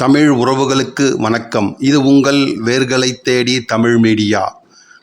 தமிழ் உறவுகளுக்கு வணக்கம். இது உங்கள் வேர்களை தேடி தமிழ் மீடியா.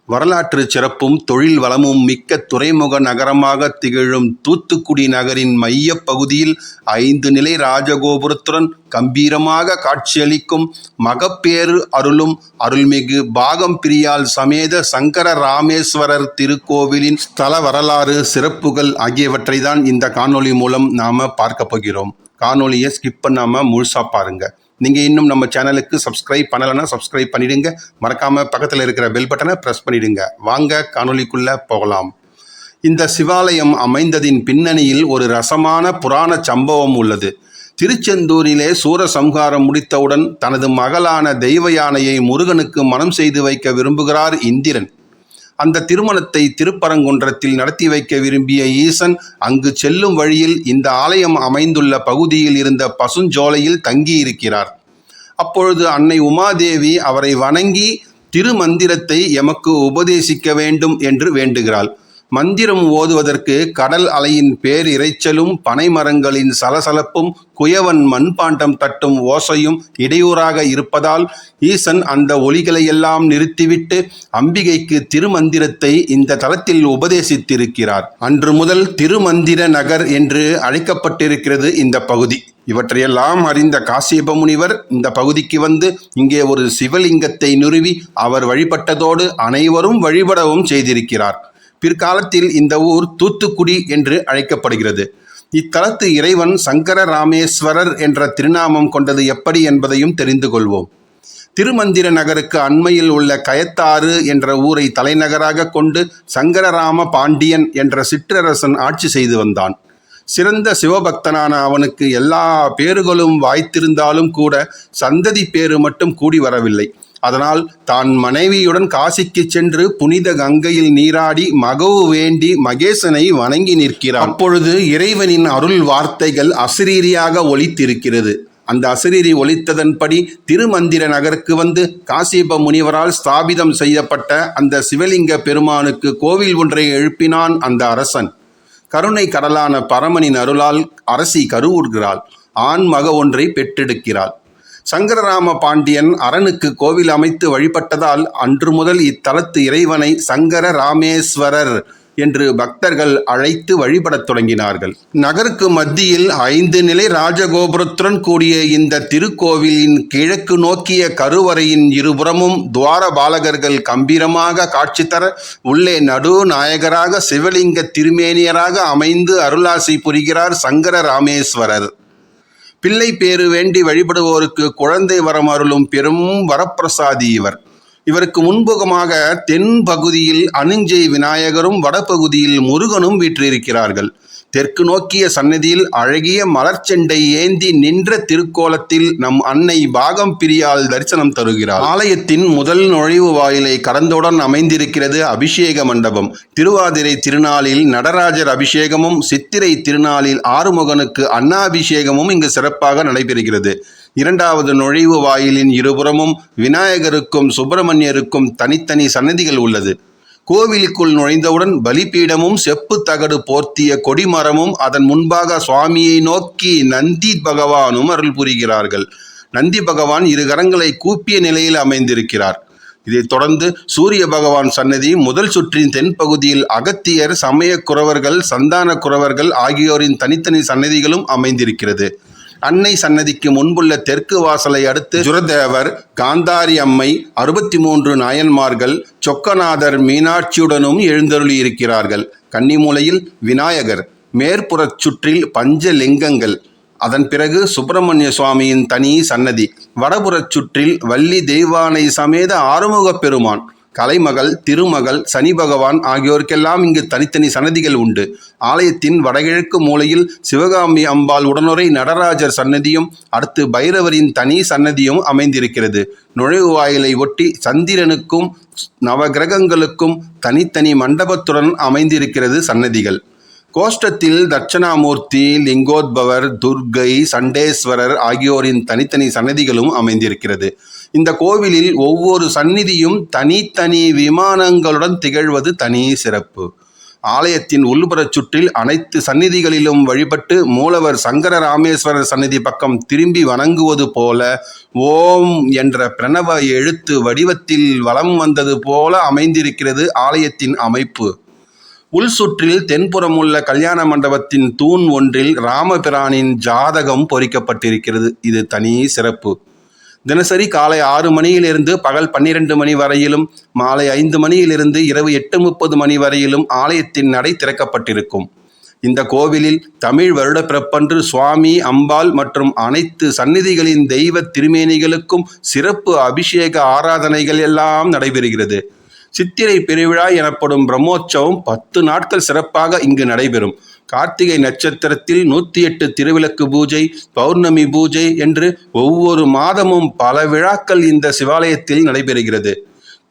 வரலாற்று சிறப்பும் தொழில் வளமும் மிக்க துறைமுக நகரமாக திகழும் தூத்துக்குடி நகரின் மைய பகுதியில் ஐந்து நிலை ராஜகோபுரத்துடன் கம்பீரமாக காட்சியளிக்கும் மகப்பேறு அருளும் அருள்மிகு பாகம் பிரியால் சமேத சங்கர ராமேஸ்வரர் திருக்கோவிலின் ஸ்தல வரலாறு சிறப்புகள் ஆகியவற்றை தான் இந்த காணொளி மூலம் நாம் பார்க்க போகிறோம். காணொலியை ஸ்கிப் பண்ணாமல் முழுசாக பாருங்கள் நீங்கள் இன்னும் நம்ம சேனலுக்கு சப்ஸ்கிரைப் பண்ணலைன்னா சப்ஸ்கிரைப் பண்ணிடுங்க. மறக்காமல் பக்கத்தில் இருக்கிற பெல் பட்டனை ப்ரெஸ் பண்ணிடுங்க. வாங்க காணொளிக்குள்ளே போகலாம். இந்த சிவாலயம் அமைந்ததின் பின்னணியில் ஒரு ரசமான புராண சம்பவம் உள்ளது. திருச்செந்தூரிலே சூரசம்ஹாரம் முடித்தவுடன் தனது மகளான தெய்வ யானையை முருகனுக்கு மனம் செய்து வைக்க விரும்புகிறார் இந்திரன். அந்த திருமணத்தை திருப்பரங்குன்றத்தில் நடத்தி வைக்க விரும்பிய ஈசன் அங்கு செல்லும் வழியில் இந்த ஆலயம் அமைந்துள்ள பகுதியில் இருந்த பசுஞ்சோலையில் தங்கியிருக்கிறார். அப்பொழுது அன்னை உமாதேவி அவரை வணங்கி திருமந்திரத்தை எமக்கு உபதேசிக்க வேண்டும் என்று வேண்டுகிறாள். மந்திரம் ஓதுவதற்கு கடல் அலையின் பேர் இரைச்சலும் பனைமரங்களின் சலசலப்பும் குயவன் மண்பாண்டம் தட்டும் ஓசையும் இடையூறாக இருப்பதால் ஈசன் அந்த ஒலிகளையெல்லாம் நிறுத்திவிட்டு அம்பிகைக்கு திருமந்திரத்தை இந்த தலத்தில் உபதேசித்திருக்கிறார். அன்று முதல் திருமந்திர நகர் என்று அழைக்கப்பட்டிருக்கிறது இந்த பகுதி. இவற்றையெல்லாம் அறிந்த காசியப முனிவர் இந்த பகுதிக்கு வந்து இங்கே ஒரு சிவலிங்கத்தை நிறுவி அவர் வழிபட்டதோடு அனைவரும் வழிபடவும் செய்திருக்கிறார். பிற்காலத்தில் இந்த ஊர் தூத்துக்குடி என்று அழைக்கப்படுகிறது. இத்தலத்து இறைவன் சங்கர ராமேஸ்வரர் என்ற திருநாமம் கொண்டது எப்படி என்பதையும் தெரிந்து கொள்வோம். திருமந்திர நகருக்கு அண்மையில் உள்ள கயத்தாறு என்ற ஊரை தலைநகராக கொண்டு சங்கரராம பாண்டியன் என்ற சிற்றரசன் ஆட்சி செய்து வந்தான். சிறந்த சிவபக்தனான அவனுக்கு எல்லா பேறுகளும் வாய்த்திருந்தாலும் கூட சந்ததி பேறு மட்டும் கூடி வரவில்லை. அதனால் தான் மனைவியுடன் காசிக்கு சென்று புனித கங்கையில் நீராடி மகவு வேண்டி மகேசனை வணங்கி நிற்கிறான். அப்பொழுது இறைவனின் அருள் வார்த்தைகள் அசிரீரியாக ஒலித்திருக்கிறது. அந்த அசிரீரி ஒலித்ததன்படி திருமந்திர நகருக்கு வந்து காசிப முனிவரால் ஸ்தாபிதம் செய்யப்பட்ட அந்த சிவலிங்க பெருமானுக்கு கோவில் ஒன்றை எழுப்பினான் அந்த அரசன். கருணை கடலான பரமனின் அருளால் அரசி கருவுறுகிறாள். ஆண் மக ஒன்றை பெற்றெடுக்கிறாள். சங்கரராம பாண்டியன் அரணுக்கு கோவில் அமைத்து வழிபட்டதால் அன்று முதல் இத்தலத்து இறைவனை சங்கர ராமேஸ்வரர் என்று பக்தர்கள் அழைத்து வழிபடத் தொடங்கினார்கள். நகருக்கு மத்தியில் ஐந்து நிலை ராஜகோபுரத்துடன் கூடிய இந்த திருக்கோவிலின் கிழக்கு நோக்கிய கருவறையின் இருபுறமும் துவார பாலகர்கள் கம்பீரமாக காட்சி தர உள்ளே நடுநாயகராக சிவலிங்க திருமேனியராக அமைந்து அருளாசி புரிகிறார் சங்கர ராமேஸ்வரர் பிள்ளை பேறு வேண்டி வழிபடுவோருக்கு குழந்தை வரம் அருளும் பெரும் வரப்பிரசாதி இவர். இவருக்கு முன்புகமாக தென் பகுதியில் அனுஞ்சை விநாயகரும் வடபகுதியில் முருகனும் வீற்றிருக்கிறார்கள். தெற்கு நோக்கிய சன்னதியில் அழகிய மலர்ச்செண்டை ஏந்தி நின்ற திருக்கோலத்தில் நம் அன்னை பாகம் பிரியால் தரிசனம் தருகிறார். ஆலயத்தின் முதல் நுழைவு வாயிலை கடந்தவுடன் அமைந்திருக்கிறது அபிஷேக மண்டபம். திருவாதிரை திருநாளில் நடராஜர் அபிஷேகமும் சித்திரை திருநாளில் ஆறுமுகனுக்கு அன்னாபிஷேகமும் இங்கு சிறப்பாக நடைபெறுகிறது. இரண்டாவது நுழைவு வாயிலின் இருபுறமும் விநாயகருக்கும் சுப்பிரமணியருக்கும் தனித்தனி சன்னதிகள் உள்ளது. கோவிலுக்குள் நுழைந்தவுடன் பலிபீடமும் செப்பு தகடு போர்த்திய கொடிமரமும் அதன் முன்பாக சுவாமியை நோக்கி நந்தி பகவானும் அருள் புரிகிறார்கள். நந்தி பகவான் இரு கரங்களை கூப்பிய நிலையில் அமைந்திருக்கிறார். இதைத் தொடர்ந்து சூரிய பகவான் சன்னதி முதல் சுற்றின் தென்பகுதியில் அகத்தியர் சமய குறவர்கள் சந்தான குறவர்கள் ஆகியோரின் தனித்தனி சன்னதிகளும் அமைந்திருக்கிறது. அன்னை சன்னதிக்கு முன்புள்ள தெற்கு வாசலை அடுத்து ஜுரதேவர் காந்தாரி அம்மை அறுபத்தி மூன்று நாயன்மார்கள் சொக்கநாதர் மீனாட்சியுடனும் எழுந்தருளியிருக்கிறார்கள் கன்னிமூலையில் விநாயகர் மேற்புறச் சுற்றில் பஞ்சலிங்கங்கள். அதன் பிறகு சுப்பிரமணிய சுவாமியின் தனி சன்னதி. வடபுறச் சுற்றில் வள்ளி தெய்வானை சமேத ஆறுமுகப் பெருமான். கலைமகள் திருமகள் சனி பகவான் ஆகியோருக்கெல்லாம் இங்கு தனித்தனி சன்னதிகள் உண்டு. ஆலயத்தின் வடகிழக்கு மூலையில் சிவகாமி அம்பாள் உடனுரை நடராஜர் சன்னதியும் அடுத்து பைரவரின் தனி சன்னதியும் அமைந்திருக்கிறது. நுழைவு வாயிலை ஒட்டி சந்திரனுக்கும் நவகிரகங்களுக்கும் தனித்தனி மண்டபத்துடன் அமைந்திருக்கிறது சன்னதிகள். கோஷ்டத்தில் தட்சணாமூர்த்தி லிங்கோத்பவர் துர்கை சண்டேஸ்வரர் ஆகியோரின் தனித்தனி சன்னதிகளும் அமைந்திருக்கிறது. இந்த கோவிலில் ஒவ்வொரு சந்நிதியும் தனித்தனி விமானங்களுடன் திகழ்வது தனி சிறப்பு. ஆலயத்தின் உள்புறச் சுற்றில் அனைத்து சந்நிதிகளிலும் வழிபட்டு மூலவர் சங்கர ராமேஸ்வரர் சந்நிதி பக்கம் திரும்பி வணங்குவது போல ஓம் என்ற பிரணவ எழுத்து வடிவத்தில் வலம் வந்தது போல அமைந்திருக்கிறது ஆலயத்தின் அமைப்பு. உள் சுற்றில் தென்புறமுள்ள கல்யாண மண்டபத்தின் தூண் ஒன்றில் ராமபிரானின் ஜாதகம் பொறிக்கப்பட்டிருக்கிறது. இது தனி சிறப்பு. தினசரி காலை ஆறு மணியிலிருந்து பகல் பன்னிரண்டு மணி வரையிலும் மாலை ஐந்து மணியிலிருந்து இரவு எட்டு முப்பது மணி வரையிலும் ஆலயத்தின் நடை திறக்கப்பட்டிருக்கும். இந்த கோவிலில் தமிழ் வருடப்பிறப்பன்று சுவாமி அம்பாள் மற்றும் அனைத்து சந்நிதிகளின் தெய்வ திருமேனிகளுக்கும் சிறப்பு அபிஷேக ஆராதனைகள் எல்லாம் நடைபெறுகிறது. சித்திரை பெருவிழா எனப்படும் பிரம்மோற்சவம் பத்து நாட்கள் சிறப்பாக இங்கு நடைபெறும். கார்த்திகை நட்சத்திரத்தில் நூற்றி எட்டு திருவிளக்கு பூஜை பௌர்ணமி பூஜை என்று ஒவ்வொரு மாதமும் பல விழாக்கள் இந்த சிவாலயத்தில் நடைபெறுகிறது.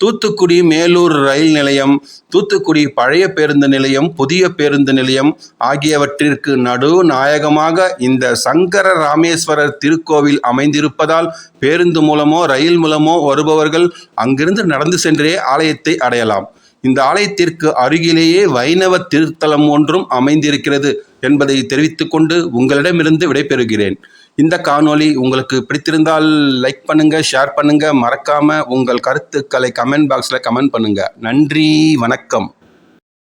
தூத்துக்குடி மேலூர் ரயில் நிலையம் தூத்துக்குடி பழைய பேருந்து நிலையம் புதிய பேருந்து நிலையம் ஆகியவற்றிற்கு நடு நாயகமாக இந்த சங்கர ராமேஸ்வரர் திருக்கோவில் அமைந்திருப்பதால் பேருந்து மூலமோ ரயில் மூலமோ வருபவர்கள் அங்கிருந்து நடந்து சென்றே ஆலயத்தை அடையலாம். இந்த ஆலயத்திற்கு அருகிலேயே வைணவ திருத்தலம் ஒன்றும் அமைந்திருக்கிறது என்பதை தெரிவித்துக்கொண்டு உங்களிடமிருந்து விடைபெறுகிறேன். இந்த காணொளி உங்களுக்கு பிடித்திருந்தால் லைக் பண்ணுங்க ஷேர் பண்ணுங்க. மறக்காம உங்கள் கருத்துக்களை கமெண்ட் பாக்ஸில் கமெண்ட் பண்ணுங்க. நன்றி வணக்கம்.